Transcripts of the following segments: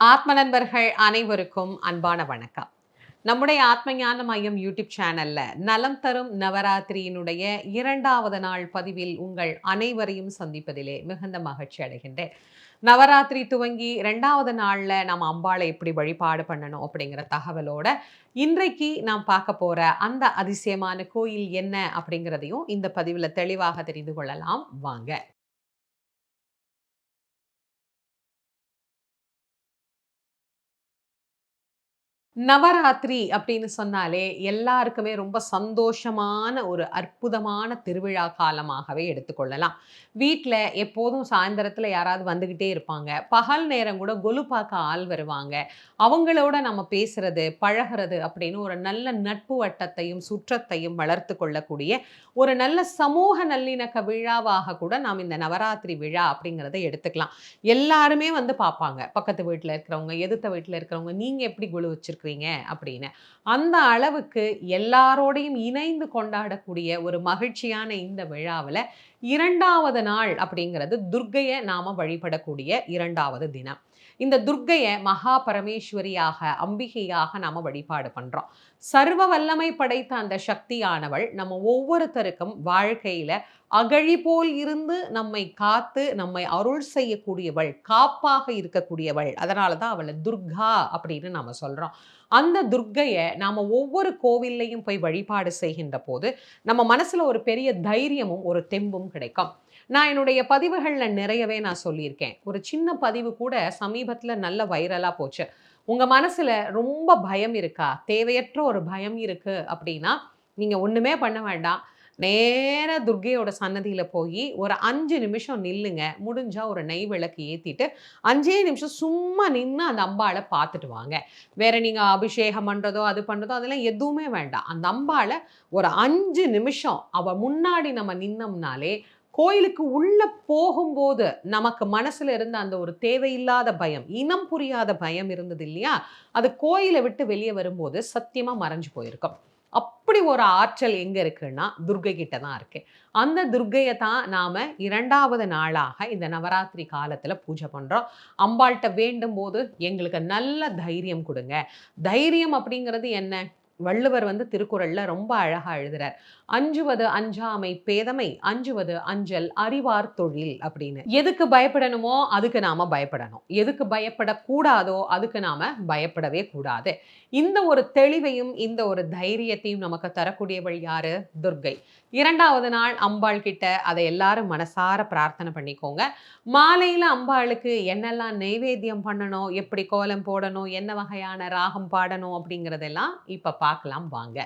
ஆத்ம நண்பர்கள் அனைவருக்கும் அன்பான வணக்கம். நம்முடைய ஆத்ம ஞான மையம் யூடியூப் சேனல்ல நலம் தரும் நவராத்திரியினுடைய இரண்டாவது நாள் பதிவில் உங்கள் அனைவரையும் சந்திப்பதிலே மிகுந்த மகிழ்ச்சி அடைகின்றேன். நவராத்திரி துவங்கி ரெண்டாவது நாள்ல நாம் அம்பாளை எப்படி வழிபாடு பண்ணணும் அப்படிங்கிற தகவலோட இன்றைக்கு நாம் பார்க்க போற அந்த அதிசயமான கோயில் என்ன அப்படிங்கிறதையும் இந்த பதிவில் தெளிவாக தெரிந்து கொள்ளலாம். வாங்க. நவராத்திரி அப்படின்னு சொன்னாலே எல்லாருக்குமே ரொம்ப சந்தோஷமான ஒரு அற்புதமான திருவிழா காலமாகவே எடுத்துக்கொள்ளலாம். வீட்டில் எப்போதும் சாயந்தரத்தில் யாராவது வந்துக்கிட்டே இருப்பாங்க. பகல் நேரம் கூட கொலு பார்க்க ஆள் வருவாங்க. அவங்களோட நம்ம பேசுறது பழகிறது அப்படின்னு ஒரு நல்ல நட்பு வட்டத்தையும் சுற்றத்தையும் வளர்த்து கொள்ளக்கூடிய ஒரு நல்ல சமூக நல்லிணக்க விழாவாக கூட நாம் இந்த நவராத்திரி விழா அப்படிங்கிறத எடுத்துக்கலாம். எல்லாருமே வந்து பார்ப்பாங்க. பக்கத்து வீட்டில் இருக்கிறவங்க எதிர்த்த வீட்டில் இருக்கிறவங்க நீங்கள் எப்படி கொலு வச்சிருக்கீங்க இருக்கிறீங்க அப்படின்னு. அந்த அளவுக்கு எல்லாரோடையும் இணைந்து கொண்டாடக்கூடிய ஒரு மகிழ்ச்சியான இந்த விழாவில் இரண்டாவது நாள் அப்படிங்கிறது துர்க்கையை நாம் வழிபடக்கூடிய இரண்டாவது தினம். இந்த துர்க்கையை மகா பரமேஸ்வரியாக அம்பிகையாக நாம் வழிபாடு பண்ணுறோம் சர்வ வல்லமை படைத்த அந்த சக்தியானவள் நம்ம ஒவ்வொருத்தருக்கும் வாழ்க்கையில் அகழி போல் இருந்து நம்மை காத்து நம்மை அருள் செய்யக்கூடியவள் காப்பாக இருக்கக்கூடியவள். அதனால தான் அவளை துர்கா அப்படின்னு நாம சொல்கிறோம் அந்த துர்க்கையை நாம் ஒவ்வொரு கோவில்லையும் போய் வழிபாடு செய்கின்ற போது நம்ம மனசில் ஒரு பெரிய தைரியமும் ஒரு தெம்பும் கிடைக்கும். நான் என்னுடைய பதிவுகளில் நிறையவே நான் சொல்லியிருக்கேன். ஒரு சின்ன பதிவு கூட சமீபத்தில் நல்ல வைரலாக போச்சு. உங்கள் மனசில் ரொம்ப பயம் இருக்கா? தேவையற்ற ஒரு பயம் இருக்குது அப்படின்னா நீங்கள் ஒன்றுமே பண்ண வேண்டாம். நேராக துர்கையோட சன்னதியில் போய் ஒரு அஞ்சு நிமிஷம் நில்லுங்க. முடிஞ்சால் ஒரு நெய் விளக்கு ஏற்றிட்டு அஞ்சே நிமிஷம் சும்மா நின்று அந்த அம்பாளை பார்த்துட்டு வாங்க. வேற நீங்கள் அபிஷேகம் பண்ணுறதோ அது பண்ணுறதோ அதெல்லாம் எதுவுமே வேண்டாம். அந்த அம்பாளை ஒரு அஞ்சு நிமிஷம் அவள் முன்னாடி நம்ம நின்னோம்னாலே கோயிலுக்கு உள்ள போகும்போது நமக்கு மனசுல இருந்த அந்த ஒரு தேவையில்லாத பயம் இனம் புரியாத பயம் இருந்தது இல்லையா? அது கோயிலை விட்டு வெளியே வரும்போது சத்தியமாக மறைஞ்சு போயிருக்கும். அப்படி ஒரு ஆற்றல் எங்கே இருக்குன்னா துர்கை கிட்ட தான் இருக்கு. அந்த துர்கையை தான் நாம் இரண்டாவது நாளாக இந்த நவராத்திரி காலத்தில் பூஜை பண்ணுறோம் அம்பாள்கிட்ட வேண்டும் போது எங்களுக்கு நல்ல தைரியம் கொடுங்க. தைரியம் அப்படிங்கிறது என்ன? வள்ளுவர் வந்து திருக்குறள்ல ரொம்ப அழகா எழுதுறார். அஞ்சுவது அஞ்சாமை பேதமை அஞ்சுவது அஞ்சல் அறிவார் தொழில் அப்படின்னு. எதுக்கு பயப்படணுமோ அதுக்கு நாம பயப்படணும். எதுக்கு பயப்படக்கூடாதோ அதுக்கு நாம பயப்படவே கூடாது. இந்த ஒரு தெளிவையும் இந்த ஒரு தைரியத்தையும் நமக்கு தரக்கூடியவள் யாரு? துர்கை இரண்டாவது நாள் அம்பாள் கிட்ட அதை எல்லாரும் மனசார பிரார்த்தனை பண்ணிக்கோங்க. மாலையில அம்பாளுக்கு என்னெல்லாம் நெய்வேத்தியம் பண்ணணும் எப்படி கோலம் போடணும் என்ன வகையான ராகம் பாடணும் அப்படிங்கிறதெல்லாம் இப்ப பார்க்கலாம் வாங்க.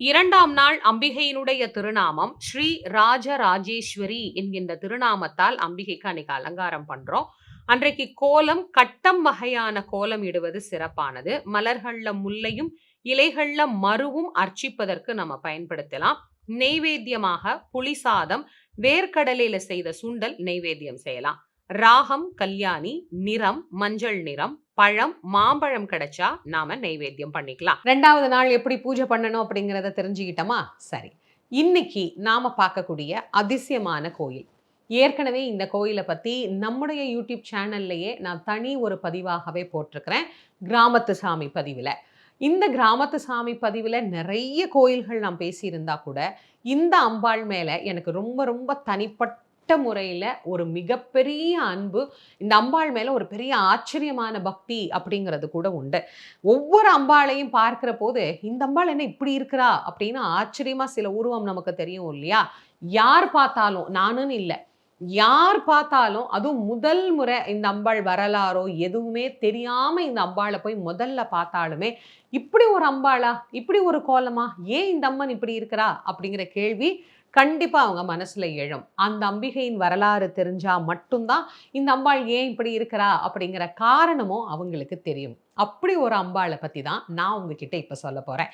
இரண்டாம் நாள் அம்பிகையினுடைய திருநாமம் ஸ்ரீ ராஜராஜேஸ்வரி என்கின்ற திருநாமத்தால் அம்பிகைக்கு அன்னைக்கு அலங்காரம் பண்றோம். அன்றைக்கு கோலம் கட்டம் வகையான கோலம் இடுவது சிறப்பானது. மலர்கள்ல முல்லையும் இலைகள்ல மருவும் அர்ச்சிப்பதற்கு நம்ம பயன்படுத்தலாம். நெய்வேத்தியமாக புளிசாதம் வேர்க்கடலையில செய்த சுண்டல் நெய்வேத்தியம் செய்யலாம். ராகம் கல்யாணி நிறம் மஞ்சள் நிறம் பழம் மாம்பழம் கிடைச்சா நாம நைவேத்தியம் பண்ணிக்கலாம். ரெண்டாவது நாள் எப்படி பூஜை பண்ணணும் அப்படிங்கிறத தெரிஞ்சுக்கிட்டோமா? சரி. இன்னைக்கு நாம பார்க்கக்கூடிய அதிசயமான கோயில். ஏற்கனவே இந்த கோயிலை பற்றி நம்முடைய யூடியூப் சேனல்லையே நான் தனி ஒரு பதிவாகவே போட்டிருக்கிறேன். கிராமத்து சாமி பதிவில். இந்த கிராமத்து சாமி பதிவில் நிறைய கோயில்கள் நான் பேசியிருந்தா கூட இந்த அம்பாள் மேலே எனக்கு ரொம்ப ரொம்ப தனிப்பட்ட முறையில் ஒரு மிகப்பெரிய அன்பு இந்த அம்பாள் மேலே ஒரு பெரிய ஆச்சரியமான பக்தி அப்படிங்கிறது கூட உண்டு. ஒவ்வொரு அம்பாளையும் பார்க்கிற போது இந்த அம்பாள் என்ன இப்படி இருக்கிறா? அப்படின்னு ஆச்சரியமா சில உருவம் நமக்கு தெரியும் இல்லையா? யார் பார்த்தாலும் நானுன்னு இல்லை. யார் பார்த்தாலும் அதுவும் முதல் முறை இந்த அம்பாள் வரலாறோ எதுவுமே தெரியாமல் இந்த அம்பாளை போய் முதல்ல பார்த்தாலுமே இப்படி ஒரு அம்பாளா? இப்படி ஒரு கோலமா? ஏன் இந்த அம்மன் இப்படி இருக்கிறா? அப்படிங்கிற கேள்வி கண்டிப்பாக அவங்க மனசில் எழும். அந்த அம்பிகையின் வரலாறு தெரிஞ்சால் மட்டும்தான் இந்த அம்பாள் ஏன் இப்படி இருக்கிறா அப்படிங்கிற காரணமும் அவங்களுக்கு தெரியும். அப்படி ஒரு அம்பாளை பற்றி தான் நான் உங்ககிட்ட இப்போ சொல்ல போகிறேன்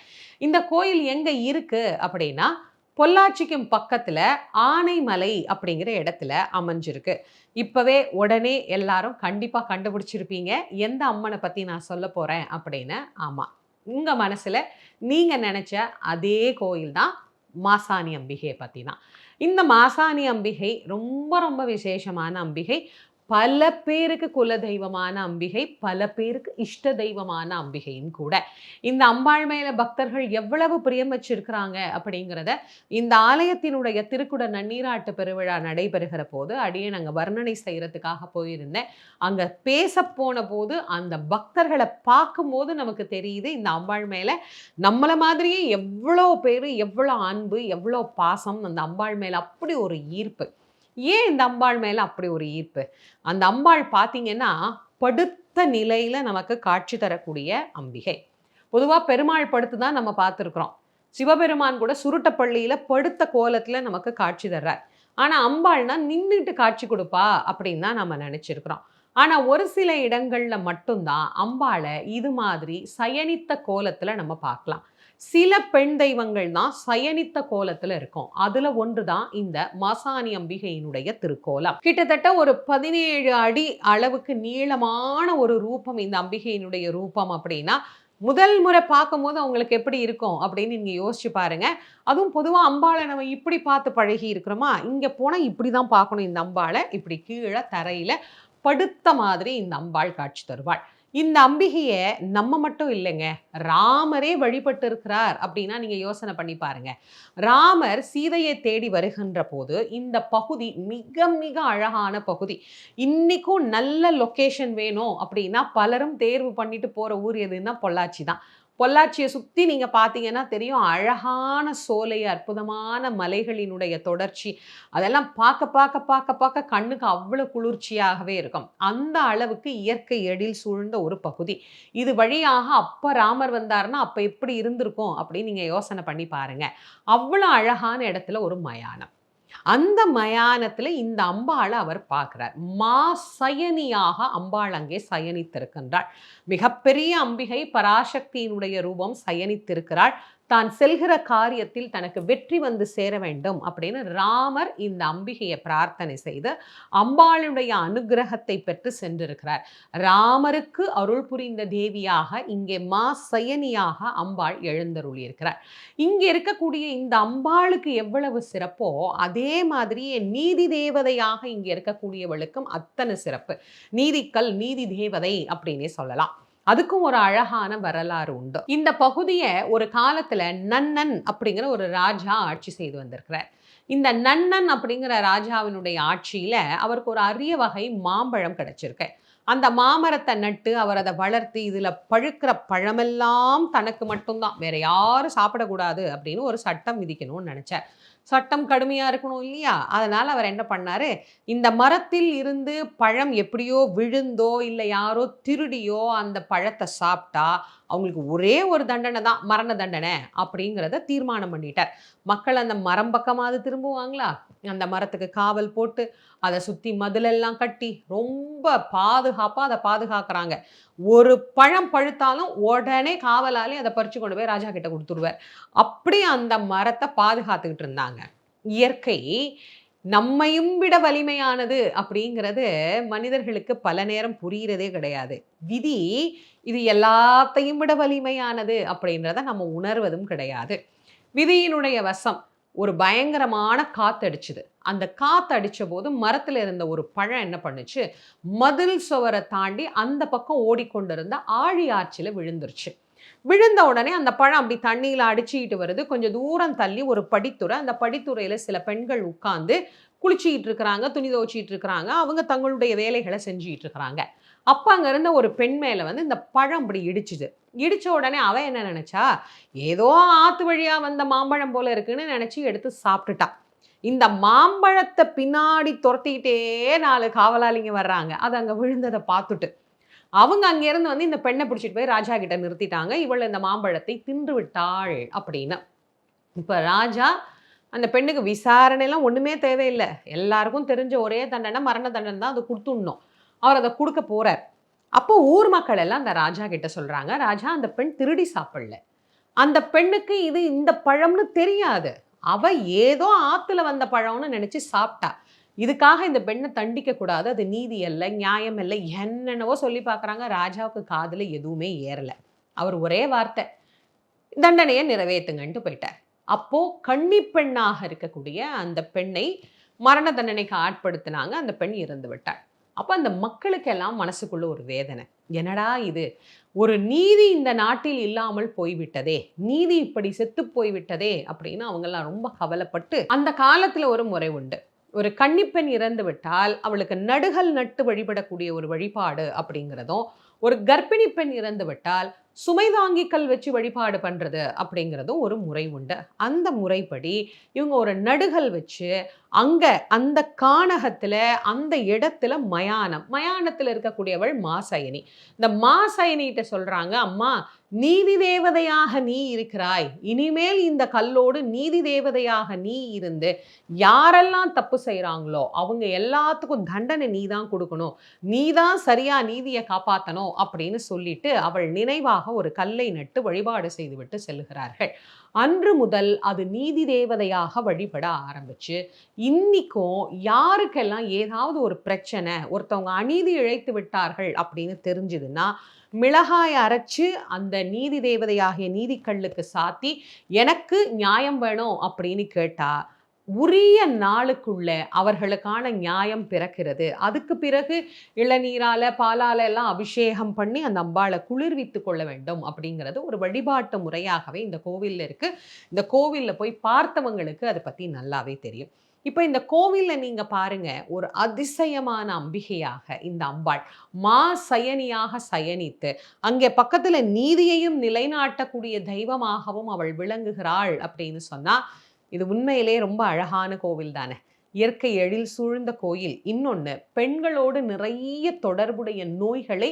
இந்த கோயில் எங்கே இருக்குது அப்படின்னா பொள்ளாச்சிக்கும் பக்கத்தில் ஆனைமலை அப்படிங்கிற இடத்துல அமைஞ்சிருக்கு. இப்போவே உடனே எல்லாரும் கண்டிப்பாக கண்டுபிடிச்சிருப்பீங்க. எந்த அம்மனை பற்றி நான் சொல்ல போறேன் அப்படின்னு? ஆமாம் உங்கள் மனசுல நீங்கள் நினச்ச அதே கோயில் தான் மாசாணி அம்பிகையை பற்றி தான் இந்த மாசாணி அம்பிகை ரொம்ப ரொம்ப விசேஷமான அம்பிகை. பல பேருக்கு குல தெய்வமான அம்பிகை பல பேருக்கு இஷ்ட தெய்வமான அம்பிகையும் கூட. இந்த அம்பாள் மேல பக்தர்கள் எவ்வளவு பிரியம் வச்சிருக்கிறாங்க அப்படிங்கிறத இந்த ஆலயத்தினுடைய திருக்குட நன்னீராட்டு பெருவிழா நடைபெறுகிற போது அடியே நாங்கள் வர்ணனை செய்யறதுக்காக போயிருந்தேன். அங்க பேச போன போது அந்த பக்தர்களை பார்க்கும்போது நமக்கு தெரியுது இந்த அம்பாள் மேலே நம்மளை மாதிரியே எவ்வளோ பேர் எவ்வளோ அன்பு எவ்வளோ பாசம் அந்த அம்பாள் மேல அப்படி ஒரு ஈர்ப்பு. ஏன் இந்த அம்பாள் மேலே அப்படி ஒரு ஈர்ப்பு? அந்த அம்பாள் பார்த்தீங்கன்னா படுத்த நிலையில் நமக்கு காட்சி தரக்கூடிய அம்பிகை. பொதுவாக பெருமாள் படுத்து தான் நம்ம பார்த்துருக்குறோம் சிவபெருமான் கூட சுருட்டப்பள்ளியில் படுத்த கோலத்தில் நமக்கு காட்சி தர்றார். ஆனால் அம்பாள்னா நின்றுட்டு காட்சி கொடுப்பா அப்படின்னு தான் நம்ம நினச்சிருக்கிறோம். ஆனால் ஒரு சில இடங்களில் மட்டும்தான் அம்பாளை இது மாதிரி சயனித்த கோலத்தில் நம்ம பார்க்கலாம். சில பெண் தெய்வங்கள் தான் சயனித்த கோலத்துல இருக்கும். அதுல ஒன்று தான் இந்த மாசாணி அம்பிகையினுடைய திருக்கோலம். கிட்டத்தட்ட ஒரு பதினேழு அடி அளவுக்கு நீளமான ஒரு ரூபம் இந்த அம்பிகையினுடைய ரூபம் அப்படின்னா முதல் முறை பார்க்கும்போது அவங்களுக்கு எப்படி இருக்கும் அப்படின்னு நீங்க யோசிச்சு பாருங்க. அதுவும் பொதுவாக அம்பாளை நம்ம இப்படி பார்த்து பழகி இருக்கிறோமா? இங்கே போனால் இப்படி தான் பார்க்கணும் இந்த அம்பாளை. இப்படி கீழே தரையில் படுத்த மாதிரி இந்த அம்பாள் காட்சி தருவாள். இந்த அம்பிகையை நம்ம மட்டும் இல்லைங்க. ராமரே வழிபட்டு இருக்கிறார் அப்படின்னா நீங்கள் யோசனை பண்ணி பாருங்க. ராமர் சீதையை தேடி வருகின்ற போது இந்த பகுதி மிக மிக அழகான பகுதி. இன்னைக்கும் நல்ல லொக்கேஷன் வேணும் அப்படின்னா பலரும் தேர்வு பண்ணிட்டு போகிற ஊர் எதுன்னா பொள்ளாச்சி தான். பொள்ளாச்சியை சுற்றி நீங்கள் பார்த்தீங்கன்னா தெரியும் அழகான சோலை அற்புதமான மலைகளினுடைய தொடர்ச்சி. அதெல்லாம் பார்க்க பார்க்க பார்க்க பார்க்க கண்ணுக்கு அவ்வளோ குளிர்ச்சியாகவே இருக்கும். அந்த அளவுக்கு இயற்கை எழில் சூழ்ந்த ஒரு பகுதி. இது வழியாக அப்போ ராமர் வந்தாருன்னா அப்போ எப்படி இருந்திருக்கும் அப்படின்னு நீங்கள் யோசனை பண்ணி பாருங்க. அவ்வளோ அழகான இடத்துல ஒரு மயானம். அந்த மயானத்துல இந்த அம்பாளை அவர் பார்க்கிறார். மா சயனியாக அம்பாள் அங்கே சயனித்திருக்கின்றாள். மிகப்பெரிய அம்பிகை பராசக்தியினுடைய ரூபம் சயனித்திருக்கிறாள். தான் செல்கிற காரியத்தில் தனக்கு வெற்றி வந்து சேர வேண்டும் அப்படின்னு ராமர் இந்த அம்பிகையை பிரார்த்தனை செய்து அம்பாளுடைய அனுகிரகத்தை பெற்று சென்றிருக்கிறார். ராமருக்கு அருள் புரிந்த தேவியாக இங்கே மா சயனியாக அம்பாள் எழுந்தருளியிருக்கிறார். இங்கே இருக்கக்கூடிய இந்த அம்பாளுக்கு எவ்வளவு சிறப்போ அதே மாதிரியே நீதி தேவதையாக இங்கே இருக்கக்கூடியவளுக்கும் அத்தனை சிறப்பு. நீதிக்கல் நீதி தேவதை அப்படின்னே சொல்லலாம். அதுக்கும் ஒரு அழகான வரலாறு உண்டு. இந்த பகுதியை ஒரு காலத்துல நன்னன் அப்படிங்கிற ஒரு ராஜா ஆட்சி செய்து வந்திருக்கிறார். இந்த நன்னன் அப்படிங்கிற ராஜாவினுடைய ஆட்சியில அவருக்கு ஒரு அரிய வகை மாம்பழம் கிடைச்சிருக்கு. அந்த மாமரத்தை நட்டு அவர் அதை வளர்த்து இதுல பழுக்கிற பழமெல்லாம் தனக்கு மட்டும்தான். வேற யாரும் சாப்பிடக்கூடாது அப்படின்னு ஒரு சட்டம் விதிக்கணும்னு நினச்சார். சட்டம் கடுமையாக இருக்கணும் இல்லையா? அதனால் அவர் என்ன பண்ணார்? இந்த மரத்தில் இருந்து பழம் எப்படியோ விழுந்தோ இல்லை யாரோ திருடியோ அந்த பழத்தை சாப்பிட்டா அவங்களுக்கு ஒரே ஒரு தண்டனை தான் மரண தண்டனை அப்படிங்கிறத தீர்மானம் பண்ணிட்டார். மக்கள் அந்த மரம் பக்கமாவது திரும்புவாங்களா? அந்த மரத்துக்கு காவல் போட்டு அதை சுற்றி மதிலெல்லாம் கட்டி ரொம்ப பாதுகாப்பாக அதை பாதுகாக்கிறாங்க. ஒரு பழம் பழுத்தாலும் உடனே காவலாலே அதை பறித்து கொண்டு போய் ராஜா கிட்ட கொடுத்துருவார். அப்படி அந்த மரத்தை பாதுகாத்துக்கிட்டு இருந்தாங்க. இயற்கை நம்மையும் விட வலிமையானது அப்படிங்கிறது மனிதர்களுக்கு பல நேரம் புரிகிறதே கிடையாது. விதி இது எல்லாத்தையும் விட வலிமையானது அப்படின்றத நம்ம உணர்வதும் கிடையாது. விதியினுடைய வசம் ஒரு பயங்கரமான காத்தடிச்சுது. அந்த காத்து போது மரத்தில் இருந்த ஒரு பழம் என்ன பண்ணுச்சு? மதில் சுவரை தாண்டி அந்த பக்கம் ஓடிக்கொண்டிருந்த ஆழி ஆற்றில் விழுந்துருச்சு. விழுந்த உடனே அந்த பழம் அப்படி தண்ணியில் அடிச்சுக்கிட்டு வருது. கொஞ்சம் தூரம் தள்ளி ஒரு படித்துறை அந்த படித்துறையில் சில பெண்கள் உட்காந்து குளிச்சிக்கிட்டு இருக்கிறாங்க துணி துவச்சிட்டு இருக்கிறாங்க. அவங்க தங்களுடைய வேலைகளை செஞ்சுக்கிட்டு இருக்கிறாங்க. அப்போ அங்கே இருந்த ஒரு பெண் மேலே வந்து இந்த பழம் அப்படி இடிச்சுது. இடித்த உடனே அவன் என்ன நினச்சா ஏதோ ஆற்று வழியாக வந்த மாம்பழம் போல இருக்குன்னு நினச்சி எடுத்து சாப்பிட்டுட்டா. இந்த மாம்பழத்தை பின்னாடி துரத்திக்கிட்டே நாலு காவலாளிங்க வர்றாங்க. அது அங்கே விழுந்ததை பார்த்துட்டு. அவங்க அங்கேருந்து வந்து இந்த பெண்ணை பிடிச்சிட்டு போய் ராஜா கிட்ட நிறுத்திட்டாங்க. இவள் இந்த மாம்பழத்தை தின்று விட்டாள் அப்படின்னு. இப்போ ராஜா அந்த பெண்ணுக்கு விசாரணைலாம் ஒன்றுமே தேவையில்லை. எல்லாருக்கும் தெரிஞ்ச ஒரே தண்டனை மரண தண்டனை தான் அதை கொடுத்துடணும். அவர் அதை கொடுக்க போகிறார் அப்போ ஊர் மக்கள் எல்லாம் அந்த ராஜா கிட்ட சொல்கிறாங்க ராஜா அந்த பெண் திருடி சாப்பிடல. அந்த பெண்ணுக்கு இது இந்த பழம்னு தெரியாது. அவ ஏதோ ஆற்றுல வந்த பழம்னு நினச்சி சாப்பிட்டா. இதுக்காக இந்த பெண்ணை தண்டிக்க கூடாது. அது நீதி அல்ல நியாயம் இல்லை என்னென்னவோ சொல்லி பார்க்குறாங்க. ராஜாவுக்கு காதில் எதுவுமே ஏறலை. அவர் ஒரே வார்த்தை தண்டனையை நிறைவேற்றுங்கன்ட்டு போயிட்டார். அப்போது கன்னி பெண்ணாக இருக்கக்கூடிய அந்த பெண்ணை மரண தண்டனைக்கு ஆட்படுத்தினாங்க. அந்த பெண் இறந்து விட்டார் அப்போ அந்த மக்களுக்கெல்லாம் மனசுக்குள்ள ஒரு வேதனை. என்னடா இது? ஒரு நீதி இந்த நாட்டில் இல்லாமல் போய்விட்டதே. நீதி இப்படி செத்து போய்விட்டதே. அப்படின்னு அவங்கெல்லாம் ரொம்ப கவலைப்பட்டு அந்த காலத்தில் ஒரு முறை உண்டு. ஒரு கன்னிப்பெண் இறந்து விட்டால் அவளுக்கு நடுகள் நட்டு வழிபடக்கூடிய ஒரு வழிபாடு அப்படிங்கிறதும் ஒரு கர்ப்பிணி பெண் இறந்து விட்டால் சுமை தாங்கிக்கல் வச்சு வழிபாடு பண்ணுறது அப்படிங்கிறதும் ஒரு முறை உண்டு. அந்த முறைப்படி இவங்க ஒரு நடுகள் வச்சு அங்கே அந்த காணகத்தில் அந்த இடத்துல மயானம் மயானத்தில் இருக்கக்கூடியவள் மாசயனி இந்த மாசயனிகிட்ட சொல்கிறாங்க அம்மா நீதி தேவதையாக நீ இருக்கிறாய். இனிமேல் இந்த கல்லோடு நீதி தேவதையாக நீ இருந்து யாரெல்லாம் தப்பு செய்கிறாங்களோ அவங்க எல்லாத்துக்கும் தண்டனை நீ தான் கொடுக்கணும். நீ தான் சரியா நீதியை காப்பாற்றணும் அப்படின்னு சொல்லிட்டு அவள் நினைவாக ஒரு கல்லை நட்டு வழிபாடு செய்துவிட்டு செல்கிறார்கள் அன்று முதல் அது நீதி தேவதையாக வழிபட ஆரம்பிச்சு இன்றைக்கும் யாருக்கெல்லாம் ஏதாவது ஒரு பிரச்சனை ஒருத்தவங்க அநீதி இழைத்து விட்டார்கள் அப்படின்னு தெரிஞ்சுதுன்னா மிளகாய் அரைச்சு அந்த நீதி தேவதையாகிய நீதிக்கல்லுக்கு சாத்தி எனக்கு நியாயம் வேணும் அப்படின்னு கேட்டால் உரிய நாளுக்குள்ள அவர்களுக்கான நியாயம் பிறக்கிறது. அதுக்கு பிறகு இளநீரால பாலால எல்லாம் அபிஷேகம் பண்ணி அந்த அம்பாளை குளிர்வித்து கொள்ள வேண்டும் அப்படிங்கிறது ஒரு வழிபாட்டு முறையாகவே இந்த கோவிலில் இருக்கு. இந்த கோவிலில் போய் பார்த்தவங்களுக்கு அதை பத்தி நல்லாவே தெரியும். இப்போ இந்த கோவிலில் நீங்கள் பாருங்க ஒரு அதிசயமான அம்பிகையாக இந்த அம்பாள் மா சயனியாக சயனித்து அங்கே பக்கத்தில் நீதியையும் நிலைநாட்டக்கூடிய தெய்வமாகவும் அவள் விளங்குகிறாள் அப்படின்னு சொன்னால் இது உண்மையிலே ரொம்ப அழகான கோவில் தானே. இயற்கை எழில் சூழ்ந்த கோயில். இன்னொன்று பெண்களோடு நிறைய தொடர்புடைய நோய்களை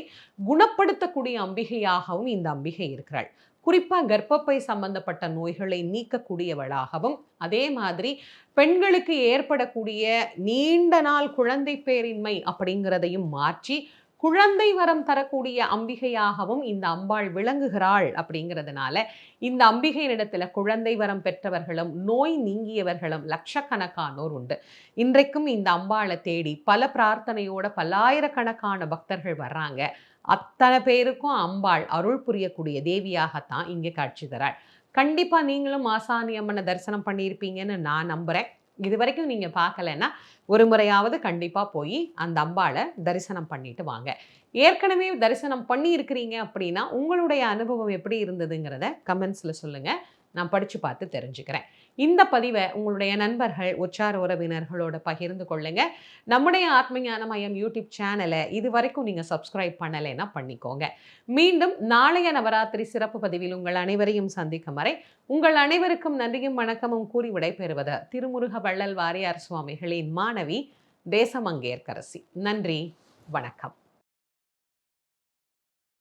குணப்படுத்தக்கூடிய அம்பிகையாகவும் இந்த அம்பிகை இருக்கிறாள். குறிப்பாக கர்ப்பப்பை சம்பந்தப்பட்ட நோய்களை நீக்கக்கூடியவளாகவும் அதே மாதிரி பெண்களுக்கு ஏற்படக்கூடிய நீண்ட நாள் குழந்தை பேரின்மை அப்படிங்கிறதையும் மாற்றி குழந்தை வரம் தரக்கூடிய அம்பிகையாகவும் இந்த அம்பாள் விளங்குகிறாள் அப்படிங்கிறதுனால இந்த அம்பிகையினிடத்துல குழந்தை வரம் பெற்றவர்களும் நோய் நீங்கியவர்களும் லட்சக்கணக்கானோர் உண்டு. இன்றைக்கும் இந்த அம்பாளை தேடி பல பிரார்த்தனையோட பல்லாயிரக்கணக்கான பக்தர்கள் வர்றாங்க. அத்தனை பேருக்கும் அம்பாள் அருள் புரியக்கூடிய தேவியாகத்தான் இங்கே காட்சி தராள். கண்டிப்பாக நீங்களும் ஆசானி அம்மனை தரிசனம் பண்ணியிருப்பீங்கன்னு நான் நம்புகிறேன் இது வரைக்கும் நீங்கள் பார்க்கலன்னா ஒரு முறையாவது கண்டிப்பாக போய் அந்த அம்பாவை தரிசனம் பண்ணிட்டு வாங்க. ஏற்கனவே தரிசனம் பண்ணி இருக்கிறீங்க அப்படின்னா உங்களுடைய அனுபவம் எப்படி இருந்ததுங்கிறத கமெண்ட்ஸில் சொல்லுங்கள் நான் படித்து பார்த்து தெரிஞ்சுக்கிறேன். இந்த பதிவை உங்களுடைய நண்பர்கள் உச்சார உறவினர்களோட பகிர்ந்து கொள்ளுங்க. நம்முடைய ஆத்மஞான மையம் யூடியூப் சேனலை இது வரைக்கும் நீங்கள் சப்ஸ்கிரைப் பண்ணலைன்னா பண்ணிக்கோங்க. மீண்டும் நாளைய நவராத்திரி சிறப்பு பதிவில் உங்கள் அனைவரையும் சந்திக்கும் வரை உங்கள் அனைவருக்கும் நன்றியும் வணக்கமும் கூறி விடைபெறுவது திருமுருக வள்ளல் வாரியார் சுவாமிகளின் மாணவி தேசமங்கேற்கரசி. நன்றி வணக்கம்.